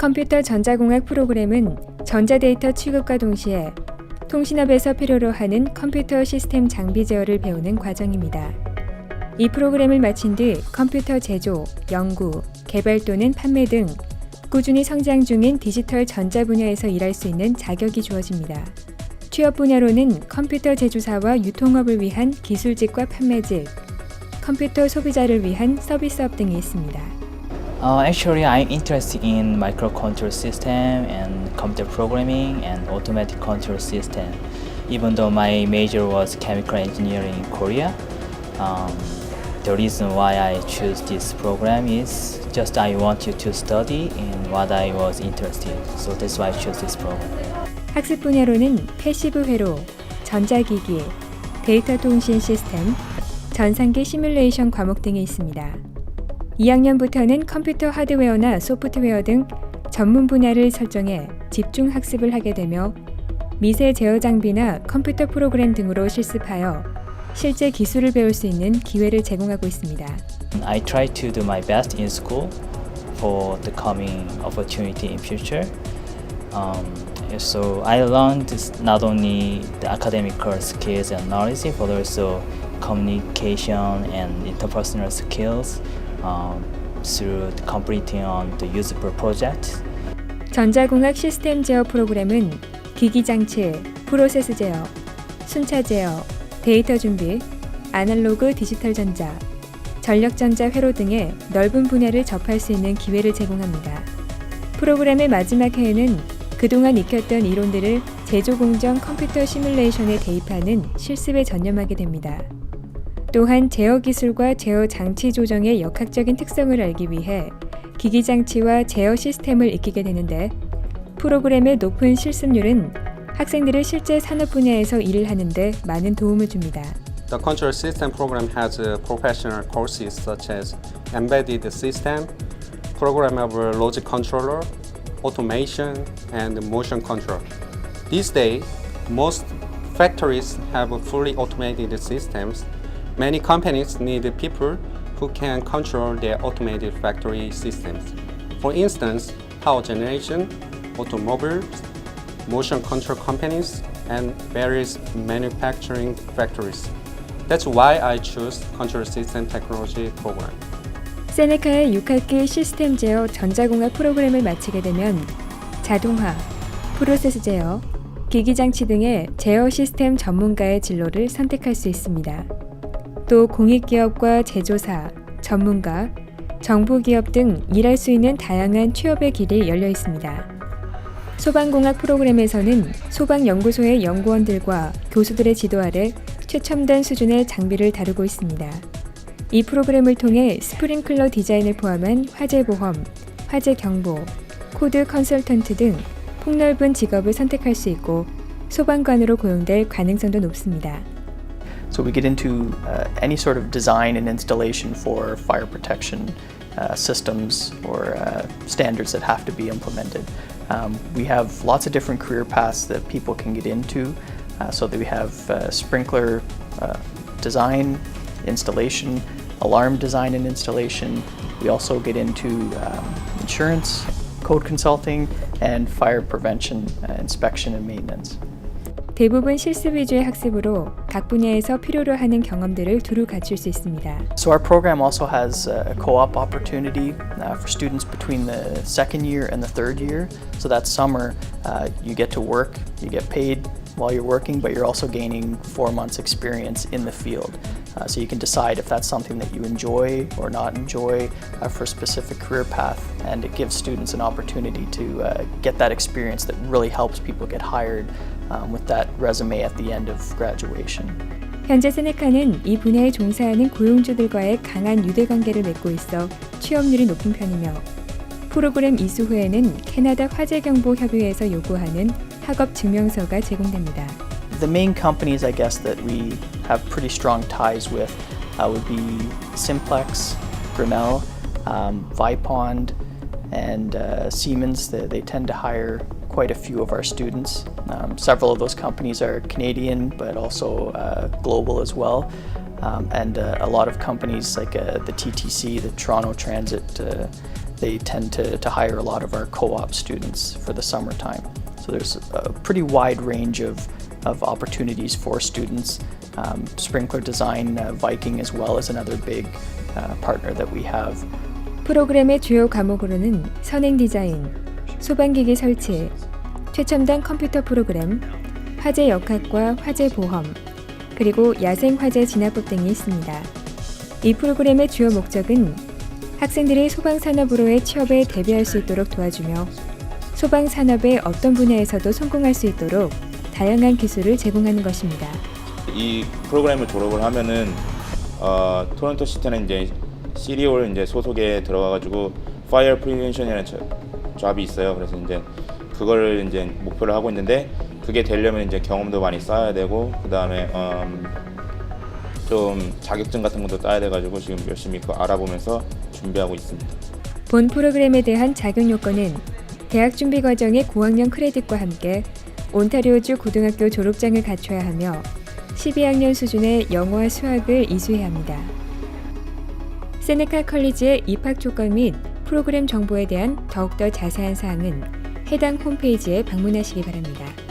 컴퓨터 전자공학 프로그램은 전자데이터 취급과 동시에 통신업에서 필요로 하는 컴퓨터 시스템 장비 제어를 배우는 과정입니다. 이 프로그램을 마친 뒤 컴퓨터 제조, 연구, 개발 또는 판매 등 꾸준히 성장 중인 디지털 전자 분야에서 일할 수 있는 자격이 주어집니다. 취업 분야로는 컴퓨터 제조사와 유통업을 위한 기술직과 판매직, 컴퓨터 소비자를 위한 서비스업 등이 있습니다. Uh, actually, I'm interested in microcontroller system and computer programming and automatic control system. Even though my major was chemical engineering in Korea, um, the reason why I choose this program is just I want you to study in what I was interested. So that's why I chose this program. 학습 분야로는 패시브 회로, 전자기기, 데이터 통신 시스템, 전산기 시뮬레이션 과목 등이 있습니다. 2학년부터는 컴퓨터 하드웨어나 소프트웨어 등 전문 분야를 설정해 집중 학습을 하게 되며 미세 제어 장비나 컴퓨터 프로그램 등으로 실습하여 실제 기술을 배울 수 있는 기회를 제공하고 있습니다. I try to do my best in school for the coming opportunity in future. Um, so I learned not only the academical skills and knowledge, but also communication and interpersonal skills um, through completing on the usable project. 전자공학 시스템 제어 프로그램은 기기 장치, 프로세스 제어, 순차 제어, 데이터 준비, 아날로그 디지털 전자, 전력 전자 회로 등의 넓은 분야를 접할 수 있는 기회를 제공합니다. 프로그램의 마지막 해에는 그동안 익혔던 이론들을 제조 공정 컴퓨터 시뮬레이션에 대입하는 실습에 전념하게 됩니다. 또한 제어 기술과 제어 장치 조정의 역학적인 특성을 알기 위해 기기 장치와 제어 시스템을 익히게 되는데 프로그램의 높은 실습률은 학생들을 실제 산업 분야에서 일을 하는데 많은 도움을 줍니다. The control system program has uh, professional courses such as embedded system, programmable logic controller, automation, and motion control. These days, most factories have fully automated systems. Many companies need people who can control their automated factory systems. For instance, power generation, automobiles, motion control companies, and various manufacturing factories. That's why I choose Control System Technology program. 세네카의 6학기 시스템 제어 전자공학 프로그램을 마치게 되면 자동화, 프로세스 제어, 기기 장치 등의 제어 시스템 전문가의 진로를 선택할 수 있습니다. 또 공익기업과 제조사, 전문가, 정부기업 등 일할 수 있는 다양한 취업의 길이 열려 있습니다. 소방공학 프로그램에서는 소방연구소의 연구원들과 교수들의 지도 아래 최첨단 수준의 장비를 다루고 있습니다. 이 프로그램을 통해 스프링클러 디자인을 포함한 화재 보험, 화재 경보, 코드 컨설턴트 등 폭넓은 직업을 선택할 수 있고 소방관으로 고용될 가능성도 높습니다. So we get into uh, any sort of design and installation for fire protection uh, systems or uh, standards that have to be implemented. Um, we have lots of different career paths that people can get into, uh, so that we have uh, sprinkler uh, design, installation, alarm design and installation. We also get into um, insurance, code consulting, and fire prevention, inspection, and maintenance. 대부분 실습 위주의 학습으로 각 분야에서 필요로 하는 경험들을 두루 갖출 수 있습니다. So our program also has a co-op opportunity uh, for students between the second year and the third year. So that summer, uh, you get to work, you get paid while you're working, but you're also gaining four months experience in the field. Uh, so you can decide if that's something that you enjoy or not enjoy uh, for a specific career path, and it gives students an opportunity to uh, get that experience that really helps people get hired um, with that resume at the end of graduation. 현재 세네카는 이 분야에 종사하는 고용주들과의 강한 유대 관계를 맺고 있어 취업률이 높은 편이며 프로그램 이수 후에는 캐나다 화재경보협의회에서 요구하는 학업 증명서가 제공됩니다. The main companies, I guess, that we have pretty strong ties with uh, would be Simplex, Grinnell, um, Vipond, and uh, Siemens. They, they tend to hire quite a few of our students. Um, several of those companies are Canadian, but also uh, global as well. Um, and uh, a lot of companies like uh, the TTC, the Toronto Transit uh, they tend to, to hire a lot of our co-op students for the summertime. So there's a pretty wide range of, of opportunities for students. Um, Sprinkler Design uh, Viking as well is another big uh, partner that we have. 프로그램의 주요 과목으로는 선행 디자인, 소방기기 설치, 최첨단 컴퓨터 프로그램, 화재 역학과 화재 보험, 그리고 야생 화재 진압법 등이 있습니다. 이 프로그램의 주요 목적은 학생들이 소방산업으로의 취업에 대비할 수 있도록 도와주며 소방산업의 어떤 분야에서도 성공할 수 있도록 다양한 기술을 제공하는 것입니다. 이 프로그램을 졸업을 하면은 어, 토론토 시티는 이제 시리올 이제 소속에 들어가가지고 파이어 프리벤션이라는 잡이 있어요. 그래서 이제 그거를 이제 목표를 하고 있는데 그게 되려면 이제 경험도 많이 쌓아야 되고 그 다음에 음, 좀 자격증 같은 것도 따야 돼가지고 지금 열심히 그거 알아보면서 준비하고 있습니다. 본 프로그램에 대한 자격 요건은 대학 준비 과정의 고학년 크레딧과 함께 온타리오주 고등학교 졸업장을 갖춰야 하며 12학년 수준의 영어와 수학을 이수해야 합니다. 세네카 컬리지의 입학 조건 및 프로그램 정보에 대한 더욱더 자세한 사항은 해당 홈페이지에 방문하시기 바랍니다.